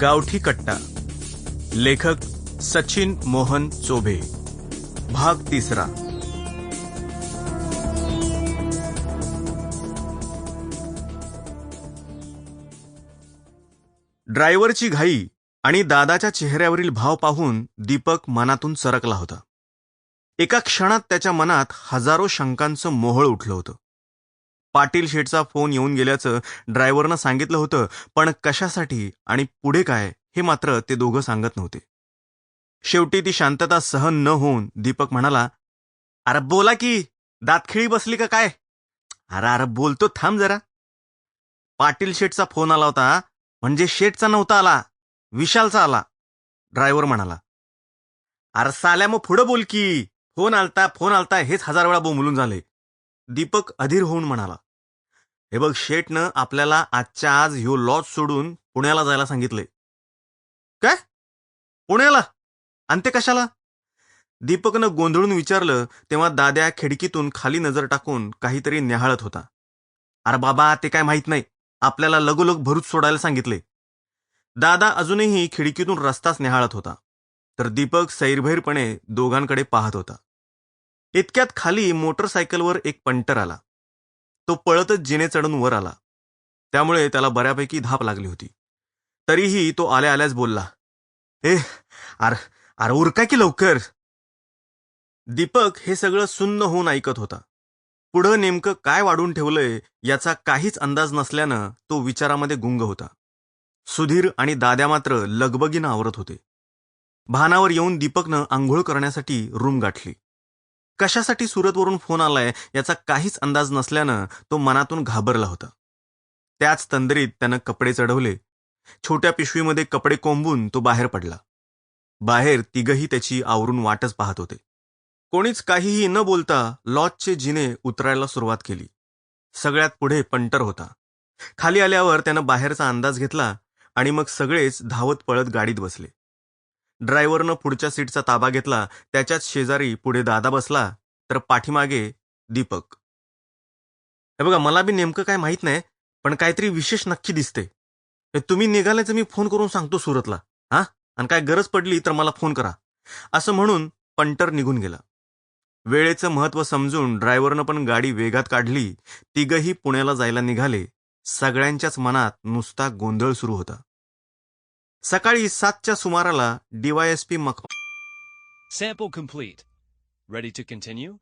गावठी कट्टा. लेखक सचिन मोहन चोभे. भाग तिसरा. ड्रायव्हरची घाई आणि दादाच्या चेहऱ्यावरील भाव पाहून दीपक मनातून सरकला होता. एका क्षणात त्याच्या मनात हजारो शंकांचं मोहळ उठलं होतं. पाटील शेठचा फोन येऊन गेल्याचं ड्रायव्हरनं सांगितलं होतं पण कशासाठी आणि पुढे काय हे मात्र ते दोघं सांगत नव्हते. शेवटी ती शांतता सहन न होऊन दीपक म्हणाला अरे बोला की दातखिळी बसली का काय? अरे अरे बोलतो थांब जरा. पाटील शेठचा फोन आला होता म्हणजे शेठचा नव्हता आला विशालचा आला. ड्रायव्हर म्हणाला अरे साल्या मग पुढं बोल की. फोन आलता फोन आलता हेच हजार वेळा बोंबलून झाले. दीपक अधीर होऊन म्हणाला हे बघ शेठनं आपल्याला आजच्या आज ह्यो लॉज सोडून पुण्याला जायला सांगितले काय? पुण्याला? आणि ते कशाला? दीपकनं गोंधळून विचारलं तेव्हा दाद्या खिडकीतून खाली नजर टाकून काहीतरी न्याहाळत होता. अरे बाबा ते काय माहीत नाही. आपल्याला लगोलग भरूच सोडायला सांगितले दादा अजूनही खिडकीतून रस्ताच न्याहाळत होता. तर दीपक सैरभैरपणे दोघांकडे पाहत होता. इतक्यात खाली मोटरसायकलवर एक पंटर आला. तो पळतच जिने चढून वर आला. त्यामुळे त्याला बऱ्यापैकी धाप लागली होती. तरीही तो आल्या आल्याच बोलला ए अर अरे उरका की लवकर? दीपक हे सगळं सुन्न होऊन ऐकत होता. पुढं नेमकं काय वाढून ठेवलंय याचा काहीच अंदाज नसल्यानं तो विचारामध्ये गुंग होता. सुधीर आणि दाद्या मात्र लगबगीनं आवरत होते. भानावर येऊन दीपकनं आंघोळ करण्यासाठी रूम गाठली. कशासाठी सुरतवरून फोन आलाय याचा काहीच अंदाज नसल्यानं तो मनातून घाबरला होता. त्याच तंदरीत त्यानं कपडे चढवले. छोट्या पिशवीमध्ये कपडे कोंबून तो बाहेर पडला. बाहेर तिघही त्याची आवरून वाटच पाहत होते. कोणीच काहीही न बोलता लॉजचे जिने उतरायला सुरुवात केली. सगळ्यात पुढे पंटर होता. खाली आल्यावर त्यानं बाहेरचा अंदाज घेतला आणि मग सगळेच धावत पळत गाडीत बसले. ड्रायव्हरनं पुढच्या सीटचा ताबा घेतला त्याच्याच शेजारी पुढे दादा बसला तर पाठीमागे दीपक. हे बघा मला बी नेमकं काय माहीत नाही पण काहीतरी विशेष नक्की दिसते हे तुम्ही निघाल्याचं मी फोन करून सांगतो सुरतला. हा? आणि काय गरज पडली तर मला फोन करा. असं म्हणून पंटर निघून गेला. वेळेचं महत्त्व समजून ड्रायव्हरनं पण गाडी वेगात काढली. तिघही पुण्याला जायला निघाले. सगळ्यांच्याच मनात नुसता गोंधळ सुरू होता. सकाळी सातच्या सुमाराला DYSP muck Sample complete. Ready to continue?